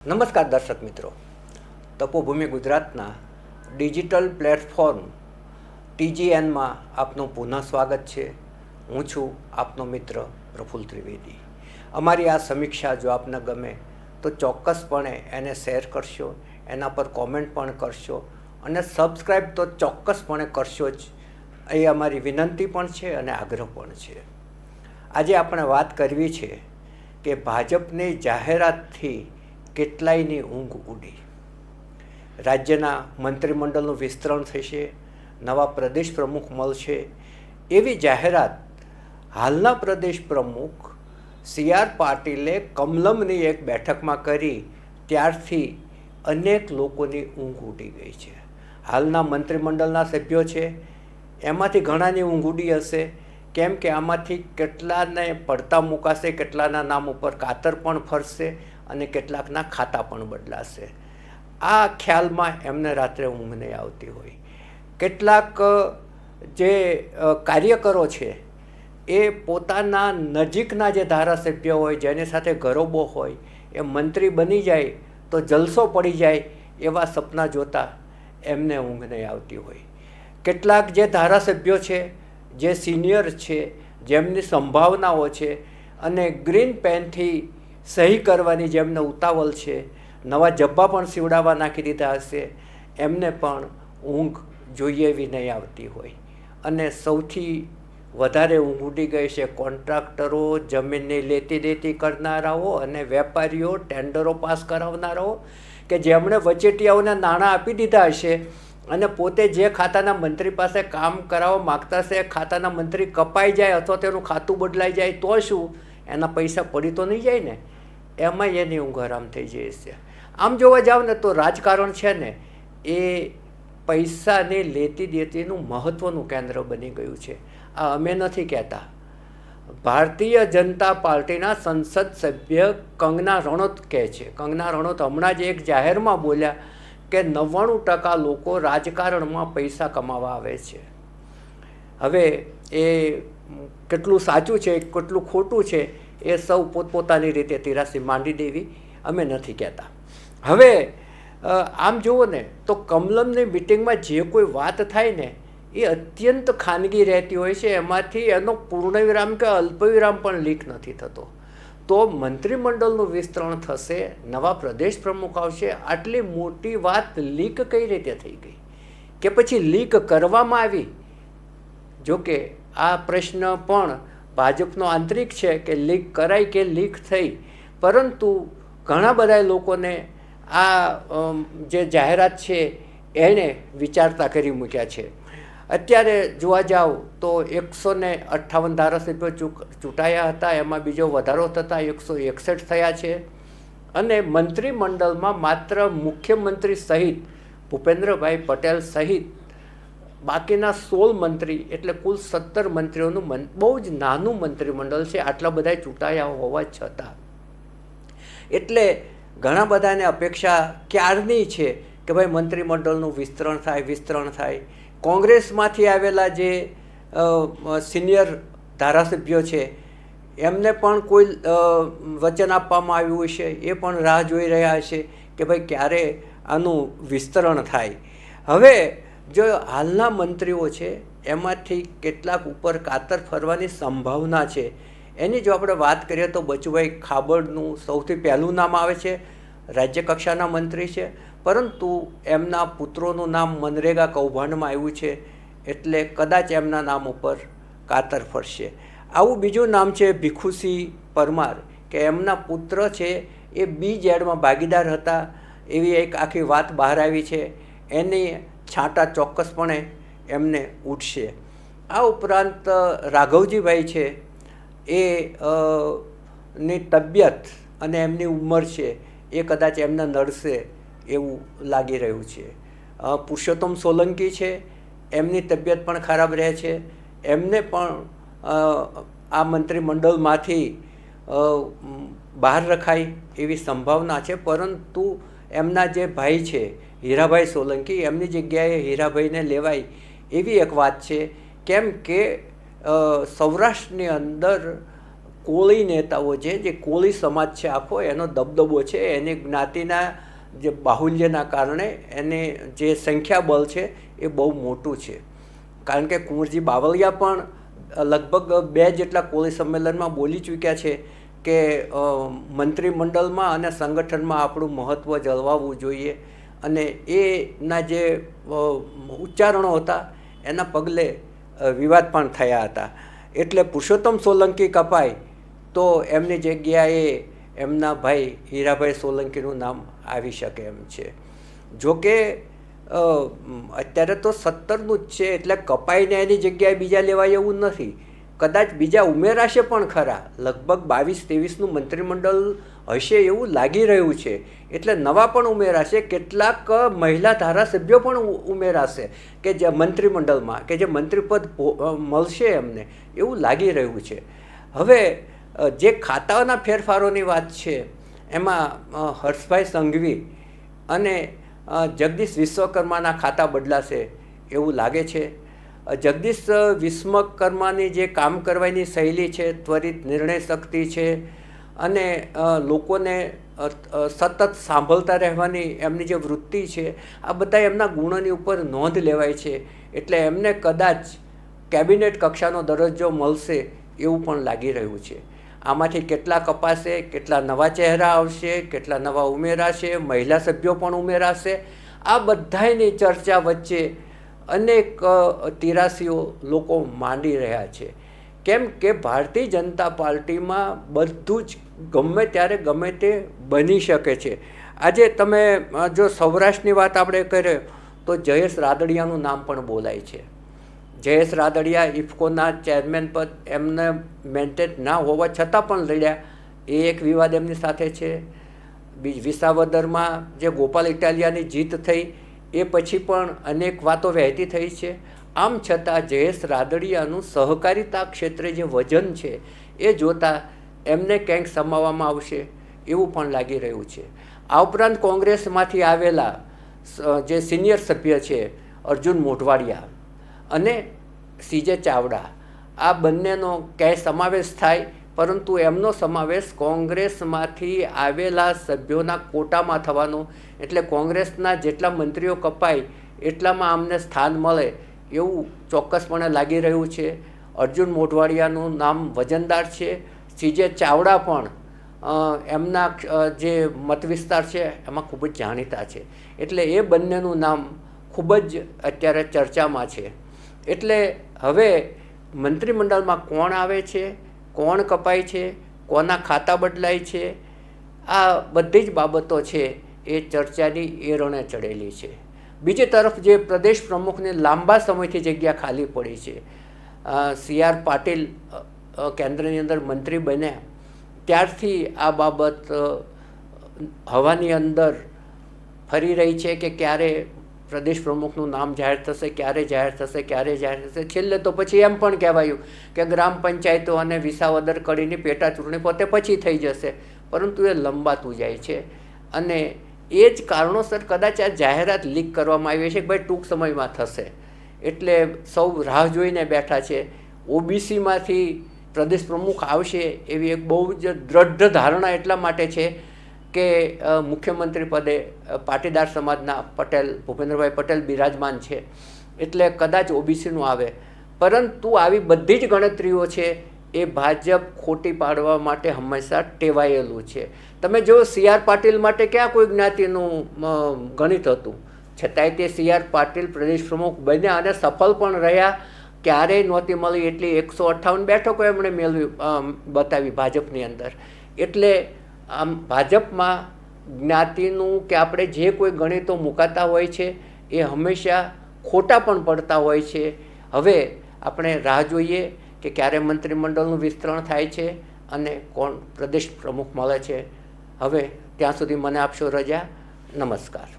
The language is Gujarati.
નમસ્કાર દર્શક મિત્રો. તપોભૂમિ ગુજરાતના ડિજિટલ પ્લેટફોર્મ ટીજીએનમાં આપનું પુનઃ સ્વાગત છે. હું છું આપનો મિત્ર પ્રફુલ ત્રિવેદી. અમારી આ સમીક્ષા જો આપને ગમે તો ચોક્કસપણે એને શેર કરશો, એના પર કોમેન્ટ પણ કરશો અને સબસ્ક્રાઈબ તો ચોક્કસપણે કરશો જ. એ અમારી વિનંતી પણ છે અને આગ્રહ પણ છે. આજે આપણે વાત કરવી છે કે ભાજપની જાહેરાતથી કેટલાયની ઊંઘ ઉડી. રાજ્યના મંત્રીમંડળનું વિસ્તરણ થશે, નવા પ્રદેશ પ્રમુખ મળશે. એવી જાહેરાત હાલના પ્રદેશ પ્રમુખ સી આર પાટીલે કમલમની એક બેઠકમાં કરી, ત્યારથી અનેક લોકોની ઊંઘ ઉડી ગઈ છે. હાલના મંત્રીમંડળના સભ્યો છે, એમાંથી ઘણાની ઊંઘ ઉડી હશે. કેમ કે આમાંથી કેટલાને પડતા મુકાશે, કેટલાના નામ ઉપર કાતર પણ ફરશે. અને કેટલાકના ખાતા પણ બદલાશે. આ ખ્યાલમાં એમને રાત્રે ઊંઘ નહીં આવતી હોય. કેટલાક જે કાર્યકરો છે, એ પોતાના નજીકના જે ધારાસભ્ય હોય, જેની સાથે ગરોબો હોય, એ મંત્રી બની જાય, તો જલસો પડી જાય, એવા સપના જોતા એમને ઊંઘ નહીં આવતી હોય. કેટલાક જે ધારાસભ્યો છે, જે સિનિયર છે, જેમની સંભાવનાઓ છે, અને ગ્રીન પેનથી સહી કરવાની જેમને ઉતાવળ છે, નવા જબ્બા પણ સીવડાવવા નાખી દીધા હશે, એમને પણ ઊંઘ જોઈએ એવી નહીં આવતી હોય. અને સૌથી વધારે ઊંઘ ઉડી ગઈ છે કોન્ટ્રાક્ટરો, જમીનની લેતી દેતી કરનારાઓ અને વેપારીઓ, ટેન્ડરો પાસ કરાવનારાઓ, કે જેમણે વચેટિયાઓને નાણાં આપી દીધા હશે અને પોતે જે ખાતાના મંત્રી પાસે કામ કરાવવા માગતા હશે ખાતાના મંત્રી કપાઈ જાય અથવા તેનું ખાતું બદલાઈ જાય તો શું? એના પૈસા પડી તો નહીં જાય ને એમાં એની ઊંઘ હરામ થઈ જાય છે. આમ જોવા જાઓ ને તો રાજકારણ છે ને, એ પૈસાને લેતી દેતીનું મહત્ત્વનું કેન્દ્ર બની ગયું છે. આ અમે નથી કહેતા. ભારતીય જનતા પાર્ટીના સંસદ સભ્ય કંગના રણોત કહે છે. કંગના રણોત હમણાં જ એક જાહેરમાં બોલ્યા કે નવ્વાણું ટકા લોકો રાજકારણમાં પૈસા કમાવા આવે છે. હવે એ કેટલું સાચું છે, કેટલું ખોટું છે, એ સૌ પોતપોતાની રીતે તિરાસી માંડી દેવી અમે નથી કહેતા. હવે આમ જુઓ ને, તો કમલમની મિટિંગમાં જે કોઈ વાત થાય ને, એ અત્યંત ખાનગી રહેતી હોય છે, એમાંથી એનો પૂર્ણવિરામ કે અલ્પવિરામ પણ લીક નથી થતો. તો મંત્રીમંડળનું વિસ્તરણ થશે, નવા પ્રદેશ પ્રમુખ આવશે, આટલી મોટી વાત લીક કઈ રીતે થઈ ગઈ? કે પછી લીક કરવામાં આવી? જો કે આ પ્રશ્ન પણ ભાજપનો આંતરિક છે કે લીક કરાય કે લીક થઈ. પરંતુ ઘણા બધા લોકોને આ જે જાહેરાત છે એણે વિચારતા કરી મૂક્યા છે. અત્યારે જોવા જાવ તો એકસો ને અઠ્ઠાવન ધારાસભ્યો ચૂંટાયા હતા. એમાં બીજો વધારો થતાં એકસો એકસઠ થયા છે. અને મંત્રીમંડળમાં માત્ર મુખ્યમંત્રી સહિત ભૂપેન્દ્રભાઈ પટેલ સહિત બાકીના સોળ મંત્રી, એટલે કુલ સત્તર મંત્રીઓનું મન, બહુ જ નાનું મંત્રીમંડળ છે, આટલા બધા ચૂંટાયા હોવા છતાં. એટલે ઘણા બધાને અપેક્ષા ક્યારની છે કે ભાઈ મંત્રીમંડળનું વિસ્તરણ થાય વિસ્તરણ થાય. કોંગ્રેસમાંથી આવેલા જે સિનિયર ધારાસભ્યો છે, એમને પણ કોઈ વચન આપવામાં આવ્યું હશે એ પણ રાહ જોઈ રહ્યા છે કે ભાઈ ક્યારે આનું વિસ્તરણ થાય. હવે જો હાલના મંત્રીઓ છે, એમાંથી કેટલાક ઉપર કાતર ફરવાની સંભાવના છે. એની જો આપણે વાત કરીએ તો બચુભાઈ ખાબડનું સૌથી પહેલું નામ આવે છે રાજ્ય કક્ષાના મંત્રી છે. પરંતુ એમના પુત્રોનું નામ મનરેગા કૌભાંડમાં આવ્યું છે, એટલે કદાચ એમના નામ ઉપર કાતર ફરશે. આવું બીજું નામ છે ભીખુસિંહ પરમાર, કે એમના પુત્ર છે, એ બી જેડમાં ભાગીદાર હતા. એવી એક આખી વાત બહાર આવી છે. એની છાંટા ચોક્કસપણે એમને ઉઠશે આ ઉપરાંત રાઘવજીભાઈ છે, એ ની તબિયત અને એમની ઉંમર છે, એ કદાચ એમને નડશે એવું લાગી રહ્યું છે. પુરુષોત્તમ સોલંકી છે, એમની તબિયત પણ ખરાબ રહે છે. એમને પણ આ મંત્રીમંડળમાંથી બહાર રખાય એવી સંભાવના છે, પરંતુ એમના જે ભાઈ છે, હીરાભાઈ સોલંકી, એમની જગ્યાએ હીરાભાઈને લેવાય એવી એક વાત છે, કેમ કે સૌરાષ્ટ્રની અંદર કોળી નેતાઓ છે, જે કોળી સમાજ છે આખો, એનો દબદબો છે, એની જ્ઞાતિના જે બાહુલ્યના કારણે એને જે સંખ્યાબળ છે એ બહુ મોટું છે. કારણ કે કુંવરજી બાવળિયા પણ લગભગ બે જેટલા કોળી સંમેલનમાં બોલી ચૂક્યા છે કે મંત્રીમંડળમાં અને સંગઠનમાં આપણું મહત્ત્વ જળવાવું જોઈએ. અને એના જે ઉચ્ચારણો હતા, એના પગલે વિવાદ પણ થયા હતા. એટલે પુરુષોત્તમ સોલંકી કપાય તો એમની જગ્યાએ એમના ભાઈ હીરાભાઈ સોલંકીનું નામ આવી શકે એમ છે. જોકે અત્યારે તો સત્તરનું જ છે, એટલે કપાઈને એની જગ્યાએ બીજા લેવાય એવું નથી. કદાચ બીજા ઉમેરાશે પણ ખરા. લગભગ બાવીસ ત્રેવીસનું મંત્રીમંડળ હશે એવું લાગી રહ્યું છે. એટલે નવા પણ ઉમેરાશે, કેટલાક મહિલા ધારાસભ્યો પણ ઉમેરાશે કે જે મંત્રીમંડળમાં, કે જે મંત્રીપદ મળશે એમને, એવું લાગી રહ્યું છે. હવે જે ખાતાઓના ફેરફારોની વાત છે, એમાં હર્ષભાઈ સંઘવી અને જગદીશ વિશ્વકર્માના ખાતા બદલાશે એવું લાગે છે. જગદીશ વિસ્મકર્માની જે કામ કરવાની શૈલી છે, ત્વરિત નિર્ણય શક્તિ છે અને લોકોને સતત સાંભળતા રહેવાની એમની જે વૃત્તિ છે, આ બધા એમના ગુણોની ઉપર નોંધ લેવાય છે. એટલે એમને કદાચ કેબિનેટ કક્ષાનો દરજ્જો મળશે એવું પણ લાગી રહ્યું છે. આમાંથી કેટલા કપાશે કેટલા નવા ચહેરા આવશે, કેટલા નવા ઉમેરાશે, મહિલા સભ્યો પણ ઉમેરાશે. આ બધાયની ચર્ચા વચ્ચે અનેક તિરાસીઓ લોકો માંડી રહ્યા છે. કેમ કે ભારતીય જનતા પાર્ટીમાં બધું જ ગમે ત્યારે ગમે તે બની શકે છે. આજે તમે જો સૌરાષ્ટ્રની વાત આપણે કરીએ, તો જયેશ રાદડિયાનું નામ પણ બોલાય છે. જયેશ રાદડિયા ઇફકોના ચેરમેન પદ એમને મેન્ટેન ના હોવા છતાં પણ લડ્યા. એ એક વિવાદ એમની સાથે છે. બીજ વિસાવદરમાં જે ગોપાલ ઇટાલિયાની જીત થઈ એ પછી પણ અનેક વાતો વહેતી થઈ છે. આમ છતાં જયેશ રાદડિયાનું સહકારિતા ક્ષેત્રે જે વજન છે, એ જોતાં એમને ક્યાંક સમાવવામાં આવશે એવું પણ લાગી રહ્યું છે. આ ઉપરાંત કોંગ્રેસમાંથી આવેલા જે સિનિયર સભ્ય છે, અર્જુન મોઢવાડિયા અને સીજે ચાવડા, આ બંનેનો ક્યાંય સમાવેશ થાય પરંતુ એમનો સમાવેશ કોંગ્રેસમાંથી આવેલા સભ્યોના કોટામાં થવાનો. એટલે કોંગ્રેસના જેટલા મંત્રીઓ કપાય, એટલામાં અમને સ્થાન મળે એવું ચોક્કસપણે લાગી રહ્યું છે. અર્જુન મોઢવાડિયાનું નામ વજનદાર છે. સીજે ચાવડા પણ એમના જે મત વિસ્તાર છે, એમાં ખૂબ જ જાણીતા છે. એટલે એ બંનેનું નામ ખૂબ જ અત્યારે ચર્ચામાં છે. એટલે હવે મંત્રીમંડળમાં કોણ આવે છે? કોણ કપાય છે, કોના ખાતા બદલાય છે, આ બધી જ બાબતો છે એ ચર્ચાની એરણે ચડેલી છે. બીજી તરફ જે પ્રદેશ પ્રમુખને લાંબા સમયથી જગ્યા ખાલી પડી છે સી આર પાટીલ કેન્દ્રની અંદર મંત્રી બન્યા, ત્યારથી આ બાબત હવાની અંદર ફરી રહી છે કે ક્યારે પ્રદેશ પ્રમુખનું નામ જાહેર થશે, ક્યારે જાહેર થશે, ક્યારે જાહેર થશે, છેલ્લે તો પછી એમ પણ કહેવાયું કે ગ્રામ પંચાયતો અને વિસાવદર કડીની પેટા ચૂંટણી પોતે પછી થઈ જશે, પરંતુ એ લંબાતું જાય છે. અને એ જ કારણોસર કદાચ આ જાહેરાત લીક કરવામાં આવી છે કે ભાઈ ટૂંક સમયમાં થશે. એટલે સૌ રાહ જોઈને બેઠા છે. ઓબીસીમાંથી પ્રદેશ પ્રમુખ આવશે એવી એક બહુ જ દ્રઢ ધારણા એટલા માટે છે કે મુખ્યમંત્રી પદે પાટીદાર સમાજના પટેલ, ભૂપેન્દ્રભાઈ પટેલ બિરાજમાન છે. એટલે કદાચ ઓબીસીનું આવે. પરંતુ આવી બધી જ ગણતરીઓ છે એ ભાજપ ખોટી પાડવા માટે હંમેશા ટેવાયેલું છે. તમે જો સી આર પાટીલ માટે ક્યાં કોઈ જ્ઞાતિનું ગણિત હતું? છતાંય તે સી આર પાટીલ પ્રદેશ પ્રમુખ બન્યા અને સફળ પણ રહ્યા. ક્યારેય નહોતી મળી એટલી એકસો અઠ્ઠાવન બેઠકો એમણે મેળવી બતાવી ભાજપની અંદર. એટલે આમ ભાજપમાં જ્ઞાતિનું કે આપણે જે કોઈ ગણિતો મુકાતા હોય છે, એ હંમેશા ખોટા પણ પડતા હોય છે. હવે આપણે રાહ જોઈએ કે ક્યારે મંત્રીમંડળનું વિસ્તરણ થાય છે અને કોણ પ્રદેશ પ્રમુખ મળે છે. હવે ત્યાં સુધી મને આપશો રજા. નમસ્કાર.